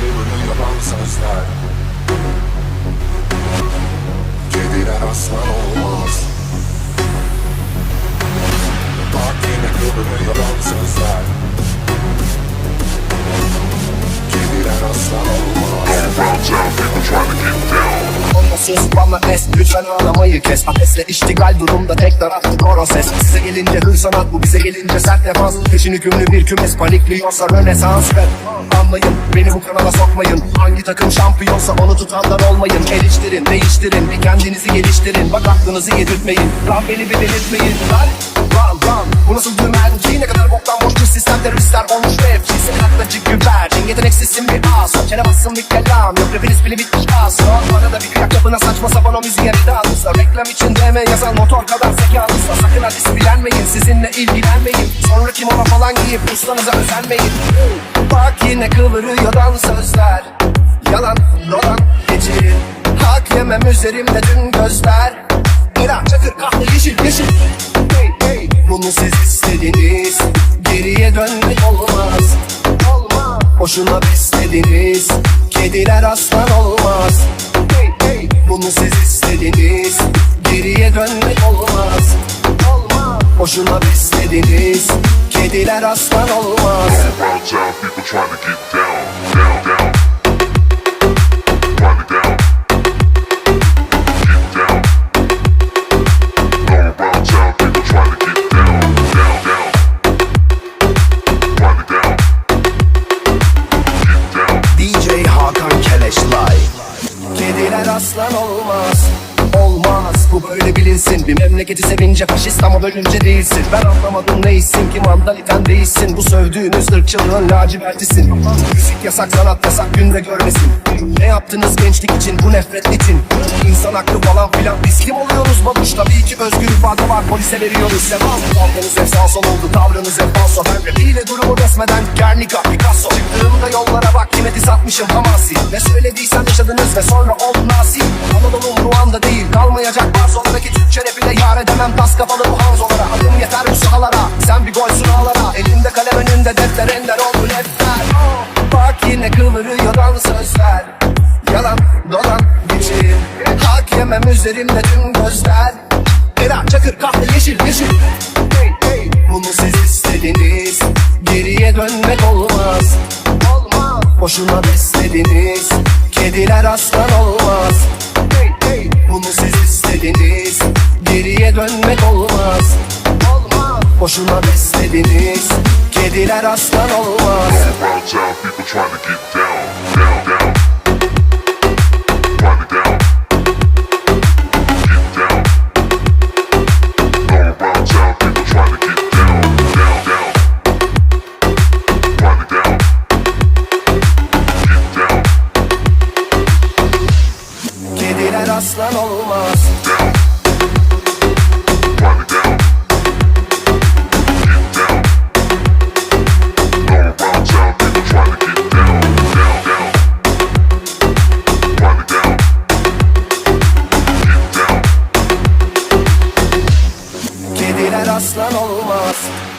kıvırıyor yalan sözler Kediler Sus bana es Lütfen ağlamayı kes. Ateşle iştigal durumda tek taraflı koro ses. Size gelince hır sanat bu bize gelince sert defans. Peşin hükümlü bir kümes panikliyorsa rönesans. Rap Anlayın beni bu kanala sokmayın. Hangi takım şampiyonsa onu tutanlar olmayın. Geliştirin değiştirin bir kendinizi geliştirin. Bak aklınızı yedirtmeyin. Lan beni bir delirtmeyin. Lan lan lan. Bu nasıl bir merci ne kadar boktan boş bir sistem. Teröristler olmuş rapçi Senin aklacı güvercin yeteneksizsin bir as Bassın bir kelam. Yok rapiniz bile bitmiş as Arada bir kıyak yapına saçma sapan o müziğe dalmışsa Reklam için DM yazan motor kadar zekalıysa Sakın hadi bilenmeyin sizinle ilgilenmeyin. Sonra kim ona falan giyip ustanıza özenmeyin. Bak yine kıvırıyor dan sözler. Yalan dolan geçir Hak yemem üzerimde dün gözler. Ela çakır kahve yeşil yeşil. Hey, hey. Bunu siz istediniz Geriye dönmek Olmaz Boşuna beslediniz. Kediler aslan olmaz. Bunu siz istediniz. Geriye dönmek olmaz. Olmaz Boşuna Kediler aslan olmaz böyle bilinsin. Bir memleketi sevince faşist ama bölünce değilsin. Ben anlamadım neysin ki mandaliten değilsin. Bu sövdüğünüz ırkçılığın lacivertisin. Müzik yasak sanat yasak günde görmesin. Ne yaptınız gençlik için bu nefret için? İnsan haklı falan filan biz kim oluyoruz babuş Tabii ki özgür ifade var polise veriyoruz. Sevam Kavganız hep sağ oldu tavrınız hep falso. Ben rapiyle durumu resmeden Guernica Picasso. Çıktığımda yollara bak kime diz atmışım hamasi. Ne söylediysem yaşadınız ve sonra oldu nasi Anadolu'm kafalı bu hanzolara Adım yeter bu sahalara. Sen bir golsün ağlara Elinde kalem önünde defter ender oldu defter Bak yine kıvırıyor dan sözler. Yalan dolan geçir. Hak yemem üzerimde tüm gözler. Ela çakır kahve yeşil yeşil. Hey, hey. Bunu siz istediniz. Geriye dönmek olmaz. Olmaz. Boşuna beslediniz. Kediler aslan olmaz. Hey, hey. Bunu siz istediniz Geriye dönmek olmaz. Olmaz Boşuna beslediniz. Kediler aslan olmaz. Around town, people trying to get down, down, down. Trying to aslan olmaz.